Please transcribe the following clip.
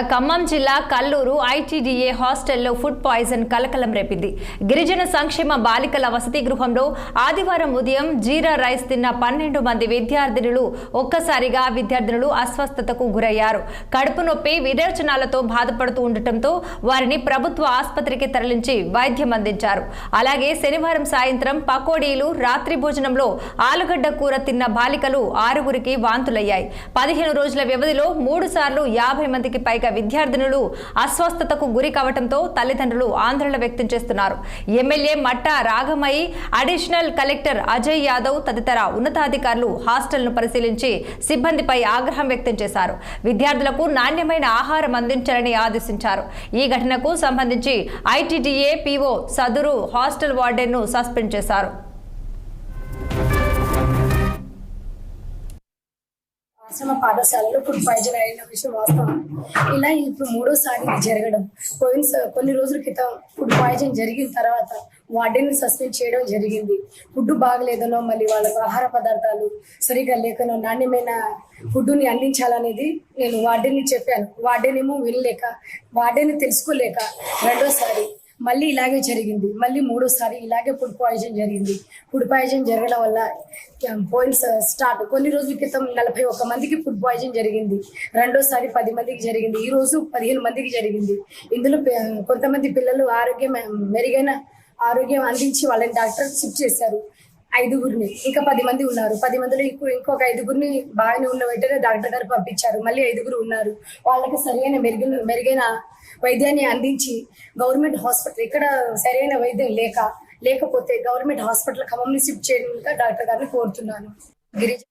ఖమ్మం జిల్లా కల్లూరు ఐటీడీఏ హాస్టల్లో food poison కలకలం రేపింది. గిరిజన సంక్షేమ బాలికల వసతి గృహంలో ఆదివారం ఉదయం జీరా రైస్ తిన్న పన్నెండు మంది విద్యార్థినులు ఒక్కసారిగా విద్యార్థినులు అస్వస్థతకు గురయ్యారు. కడుపు నొప్పి విరేచనాలతో బాధపడుతూ ఉండటంతో వారిని ప్రభుత్వ ఆసుపత్రికి తరలించి వైద్యం అందించారు. అలాగే శనివారం సాయంత్రం పకోడీలు రాత్రి భోజనంలో ఆలుగడ్డ కూర తిన్న బాలికలు ఆరుగురికి వాంతులయ్యాయి. పదిహేను రోజుల వ్యవధిలో మూడు సార్లు యాభై మందికి పైగా విద్యార్థినులు అస్వస్థతకు గురి కావడంతో తల్లిదండ్రులు ఆందోళన వ్యక్తం చేస్తున్నారు. MLA Matta Ragamayi additional collector Ajay Yadav తదితర ఉన్నతాధికారులు హాస్టల్ను పరిశీలించి సిబ్బందిపై ఆగ్రహం వ్యక్తం చేశారు. విద్యార్థులకు నాణ్యమైన ఆహారం అందించాలని ఆదేశించారు. ఈ ఘటనకు సంబంధించి ఐటీడీఏ పీఓ సదురు హాస్టల్ వార్డెన్ను సస్పెండ్ చేశారు. ఆశ్రమ పాఠశాలలో ఫుడ్ పాయిజన్ అయిన విషయం వాస్తవం. ఇలా ఇప్పుడు మూడోసారి జరగడం. పోయిన స- కొన్ని రోజుల క్రితం ఫుడ్ పాయిజన్ జరిగిన తర్వాత వార్డెన్ సస్పెండ్ చేయడం జరిగింది. ఫుడ్ బాగలేదనో మళ్ళీ వాళ్ళకు ఆహార పదార్థాలు సరిగా లేకనో నాణ్యమైన ఫుడ్ని అందించాలనేది నేను వార్డెన్ని చెప్పాను. వార్డెన్ ఏమో వినలేక వార్డెన్ తెలుసుకోలేక రెండోసారి మళ్ళీ ఇలాగే జరిగింది. మళ్ళీ మూడోసారి ఇలాగే ఫుడ్ పాయిజన్ జరిగింది. ఫుడ్ పాయిజన్ జరగడం వల్ల ఆ, పోయిన స్టార్ట్ uh, కొన్ని రోజుల క్రితం నలభై ఒక్క మందికి ఫుడ్ పాయిజన్ జరిగింది. రెండోసారి పది మందికి జరిగింది. ఈ రోజు పదిహేను మందికి జరిగింది. ఇందులో కొంతమంది పిల్లలు ఆరోగ్యం మెరుగైన ఆరోగ్యం అందించి వాళ్ళని డాక్టర్ షిఫ్ట్ చేశారు. ఐదుగురిని ఇంకా పది మంది ఉన్నారు. పది మందిలో ఇంకో ఇంకొక ఐదుగురిని బాగానే ఉన్న వెంటనే డాక్టర్ గారు పంపించారు. మళ్ళీ ఐదుగురు ఉన్నారు. వాళ్ళకి సరైన మెరుగైన మెరుగైన వైద్యాన్ని అందించి గవర్నమెంట్ హాస్పిటల్ ఇక్కడ సరైన వైద్యం లేక లేకపోతే గవర్నమెంట్ హాస్పిటల్ ఖమ్మంని షిఫ్ట్ చేయడానికి డాక్టర్ గారిని కోరుతున్నాను. గిరిజ